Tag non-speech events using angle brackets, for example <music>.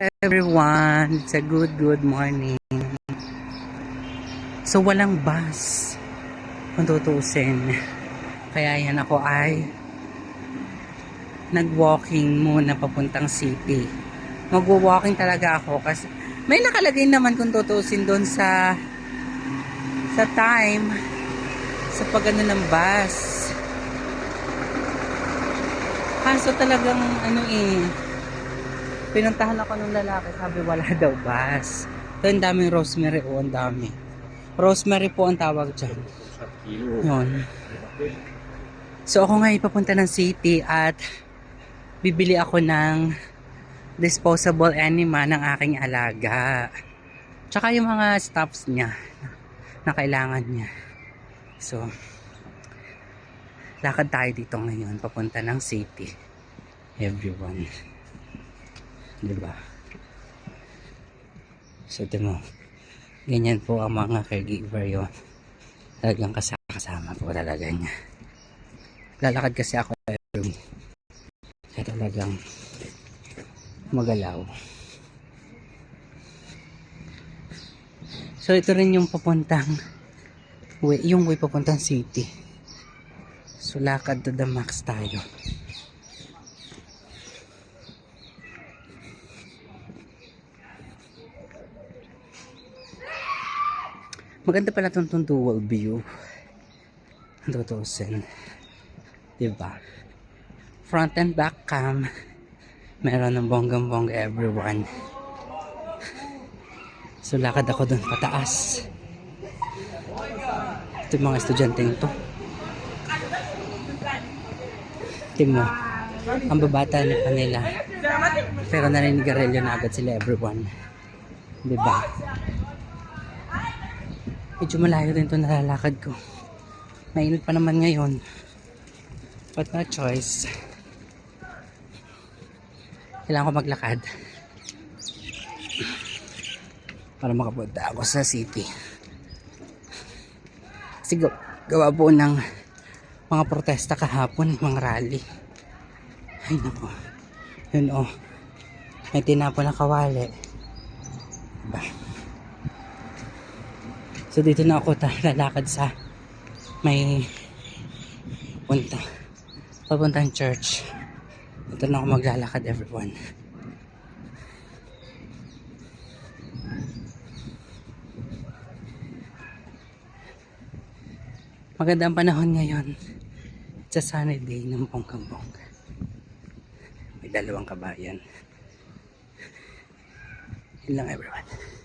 everyone. It's a good, good morning. So, walang bus. Kung tutusin. Kaya yan ako ay nag-walking muna papuntang city. Mag-walking talaga ako kasi may nakalagay naman kung tutusin doon sa sa time sa pagano ng bus. Kaso talagang ano eh pinuntahan ako ng lalaki sabi wala <laughs> daw bus. Ito ang daming rosemary o ang dami. Rosemary po ang tawag dyan. Yun. So ako ngayon papunta ng city at bibili ako ng disposable enema ng aking alaga. Tsaka yung mga stuffs niya na kailangan niya. So, lakad tayo dito ngayon papunta ng city. Everyone. Diba? So, ito mo. Ganyan po ang mga caregiver yun. Talagang kasama po talaga niya. Lalakad kasi ako every kaya talagang magalaw. So ito rin yung papuntang way, yung way papuntang city. So lakad to the max tayo. Maganda pala itong itong dual view. Ang tutusin. Diba? Front and back cam. Meron ng bonggang bongga everyone. So lakad ako dun pataas. Ito yung mga estudyante to. Tingnan mo. Ang babata ni kanila. Pero naninigarilyo na agad sila everyone. Diba? Medyo malayo din ito nalalakad ko. Mainit pa naman ngayon. But no choice. Kailangan ko maglakad. Para makapunta ako sa city. Kasi gaw- gawa po ng mga protesta kahapon, mga rally. Ay nako. Yun oh. May tinapon na kawali. Diba? So dito na ako lalakad sa may punta papuntang church. Ito na ako maglalakad everyone. Maganda ang panahon ngayon. It's a sunny day ng bonggang-bongga. May dalawang kabayan. Yun lang everyone.